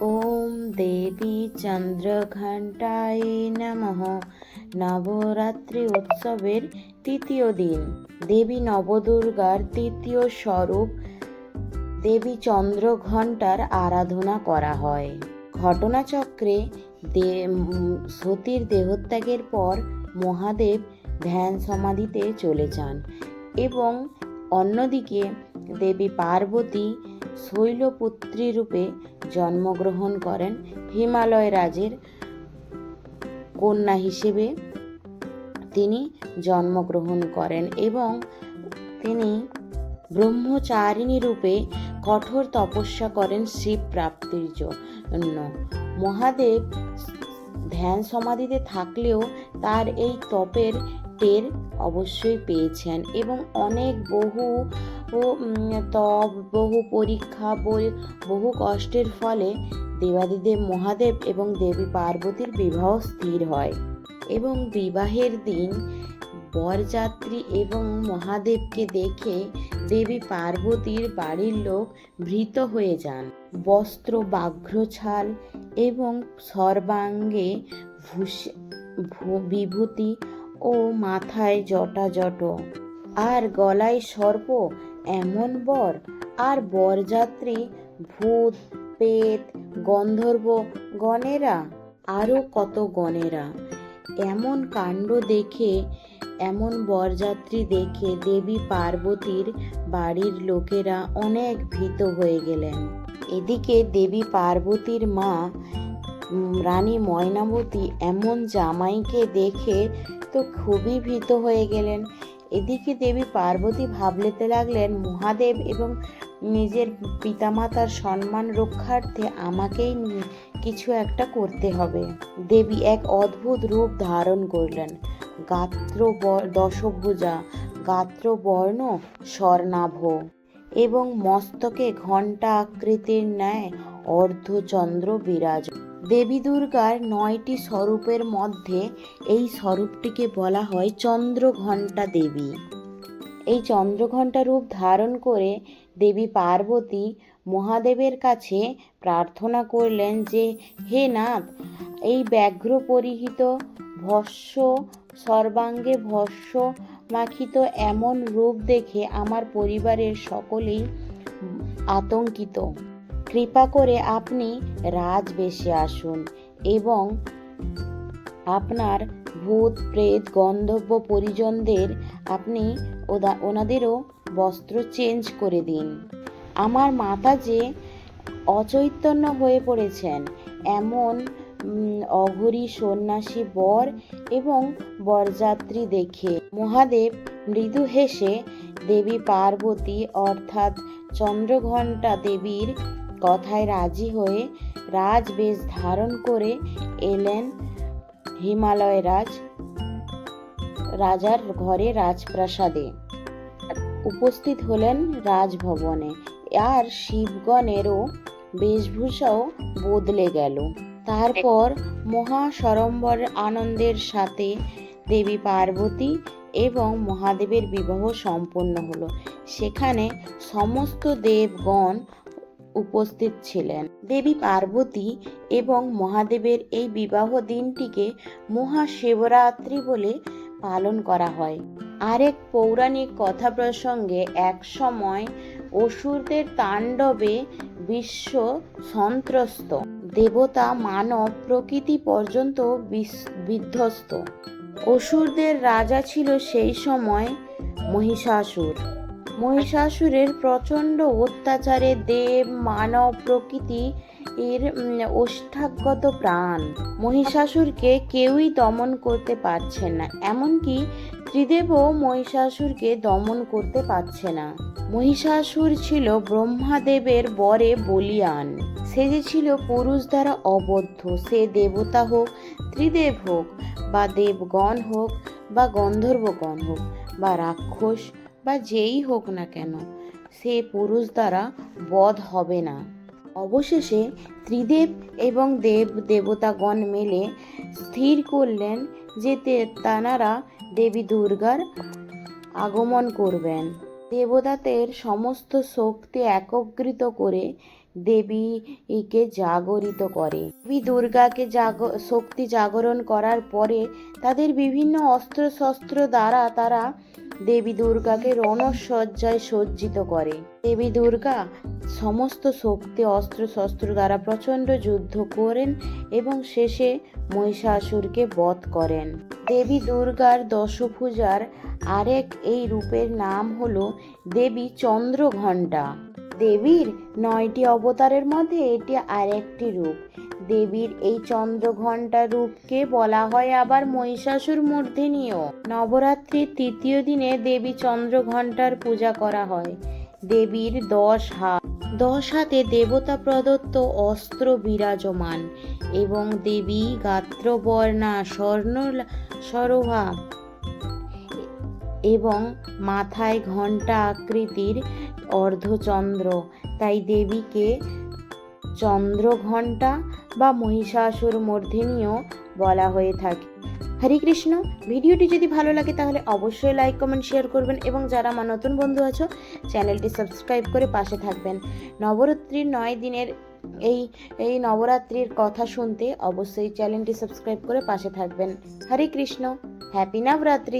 ॐ দেবী চন্দ্রঘণ্টায় নমঃ। নবরাত্রি উৎসবের তৃতীয় দিন। দেবী নবদুর্গার তৃতীয় স্বরূপ দেবী চন্দ্রঘণ্টার আরাধনা করা হয়। ঘটনাচক্রে দে সতীর দেহত্যাগের পর মহাদেব ধ্যান সমাধিতে চলে যান এবং অন্যদিকে দেবী পার্বতী শৈলপুত্রী রূপে জন্মগ্রহণ করেন হিমালয় রাজের কন্যা হিসেবে। তিনি জন্মগ্রহণ করেন এবং তিনি ব্রহ্মচারিণী রূপে কঠোর তপস্যা করেন শিব প্রাপ্তির জন্য। মহাদেব ধ্যান সমাধিতে থাকলেও তার এই তপের টের অবশ্যই পেয়েছেন এবং অনেক বহু তপ বহু পরীক্ষা বহু কষ্টের ফলে দেবাদিদেব মহাদেব এবং দেবী পার্বতীর বিবাহ স্থির হয় এবং বিবাহের দিন বরযাত্রী এবং মহাদেবকে দেখে দেবী পার্বতীর বাড়ির লোক ভীত হয়ে যান। বস্ত্র বাঘ্রছাল এবং সর্বাঙ্গে ভূষ- বিভূতি ও মাথায় জটাজট। আর গলায় সর্প, এমন বর। আর বরযাত্রী, ভূত, পেত, গন্ধর্ব গণেরা আরও কত গণেরা। এমন কাণ্ড দেখে, এমন বরযাত্রী দেখে দেবী পার্বতীর বাড়ির লোকেরা অনেক ভীত হয়ে গেলেন। এদিকে দেবী পার্বতীর মা রানী ময়নাবতী এমন জামাইকে দেখে তো খুবই ভীত হয়ে গেলেন। এদিকে দেবী পার্বতী ভাবলেতে লাগলেন, মহাদেব এবং নিজের পিতামাতার সম্মান রক্ষার্থে আমাকেই কিছু একটা করতে হবে। দেবী এক অদ্ভুত রূপ ধারণ করলেন। গাত্র দশভুজা গাত্র বর্ণ স্বর্ণাভ এবং মস্তকে ঘণ্টা আকৃতির ন্যায় অর্ধচন্দ্র বিরাজ দেবী দুর্গার নয়টি স্বরূপের মধ্যে এই স্বরূপটিকে বলা হয় চন্দ্রঘণ্টা দেবী। এই চন্দ্রঘণ্টা রূপ ধারণ করে দেবী পার্বতী মহাদেবের কাছে প্রার্থনা করলেন যে, হে নাথ, এই ব্যাঘ্র পরিহিত ভস্য সর্বাঙ্গে ভস্য মাখিত এমন রূপ দেখে আমার পরিবারের সকলেই আতঙ্কিত। কৃপা করে আপনি রাজবেশে আসুন এবং আপনার ভূত, প্রেত গন্ধর্ব পরিজনদের আপনি ওদা ওনাদেরও বস্ত্র চেঞ্জ করে দিন। আমার মাতা যে অচৈতন্য হয়ে পড়েছেন, এমন অঘরী সন্ন্যাসী বর এবং বরযাত্রী দেখে মহাদেব মৃদু হেসে, দেবী পার্বতী, অর্থাৎ চন্দ্রঘণ্টা দেবীর কথায় রাজি হয়ে রাজবেশ ধারণ করে এলেন হিমালয় রাজ, রাজার ঘরে রাজপ্রাসাদে। উপস্থিত হলেন রাজভবনে। আর শিবগণেরও বেশভূষাও বদলে গেল। তারপর মহা সরম্বর আনন্দের সাথে দেবী পার্বতী এবং মহাদেবের বিবাহ সম্পন্ন হলো। সেখানে সমস্ত দেবগণ উপস্থিত ছিলেন। দেবী পার্বতী এবং মহাদেবের এই বিবাহ দিনটিকে মহাশিবরাত্রি বলে পালন করা হয়। আরেক পৌরাণিক কথা প্রসঙ্গে এক সময় অসুরদের তাণ্ডবে বিশ্ব সন্ত্রস্ত। দেবতা মানব প্রকৃতি পর্যন্ত বিস- বিধ্বস্ত। অসুরদের রাজা ছিল সেই সময় মহিষাসুর। মহিষাসুরের প্রচণ্ড অত্যাচারে দেব, মানব প্রকৃতি এর ওষ্ঠাগত প্রাণ। মহিষাসুরকে কেউই দমন করতে পারছে না, এমনকি ত্রিদেবও মহিষাসুরকে দমন করতে পারছে না। মহিষাসুর ছিল ব্রহ্মাদেবের বরে বলিয়ান। সে যে ছিল পুরুষ দ্বারা অবদ্ধ, সে দেবতা হোক, ত্রিদেব হোক, বা দেবগণ হোক, বা গন্ধর্বগণ হোক, বা রাক্ষস বা যেই হোক না কেন, সে পুরুষ দ্বারা বধ হবে না। অবশেষে ত্রিদেব এবং দেব দেবতাগণ মিলে স্থির করলেন যে তানারা দেবী দুর্গার আগমন করবেন। দেবতাদের সমস্ত শক্তি একত্রিত করে দেবীকে জাগরিত করে। দেবী দুর্গাকে জাগ, শক্তি জাগরণ করার পরে তাদের বিভিন্ন অস্ত্র শস্ত্র দ্বারা তারা দেবী দুর্গাকে রণসজ্জায় সজ্জিত করে। দেবী দুর্গা সমস্ত শক্তি অস্ত্র শস্ত্র দ্বারা প্রচণ্ড যুদ্ধ করেন এবং শেষে মহিষাসুরকে বধ করেন। দেবী দুর্গার দশভুজার আরেক এই রূপের নাম হল দেবী চন্দ্রঘণ্টা। দেবীর নয়টি অবতারের মধ্যে এটি আরেকটি রূপ। দেবীর এই চন্দ্রঘণ্টা রূপকে বলা হয় আবার মহিষাসুর মর্দিনীয় নবরাত্রির তৃতীয় দিনে দেবী চন্দ্রঘণ্টার পূজা করা হয়। দেবীর দশ হাত। দশ হাতে দেবতা প্রদত্ত অস্ত্র বিরাজমান এবং দেবী গাত্রবর্ণা, স্বর্ণ, সরোহা এবং মাথায় ঘণ্টা আকৃতির অর্ধচন্দ্র। তাই দেবীকে চন্দ্র চন্দ্রঘণ্টা বা মহিষাসুর মর্ধিনীও বলা হয়ে থাকে। হরে কৃষ্ণ, ভিডিওটি যদি ভালো লাগে তাহলে অবশ্যই লাইক, কমেন্ট, শেয়ার করবেন এবং যারা আমার নতুন বন্ধু আছো, চ্যানেলটি সাবস্ক্রাইব করে পাশে থাকবেন। নবরাত্রির নয় দিনের এই এই নবরাত্রির কথা শুনতে অবশ্যই চ্যানেলটি সাবস্ক্রাইব করে পাশে থাকবেন। হরে কৃষ্ণ, হ্যাপি নবরাত্রি।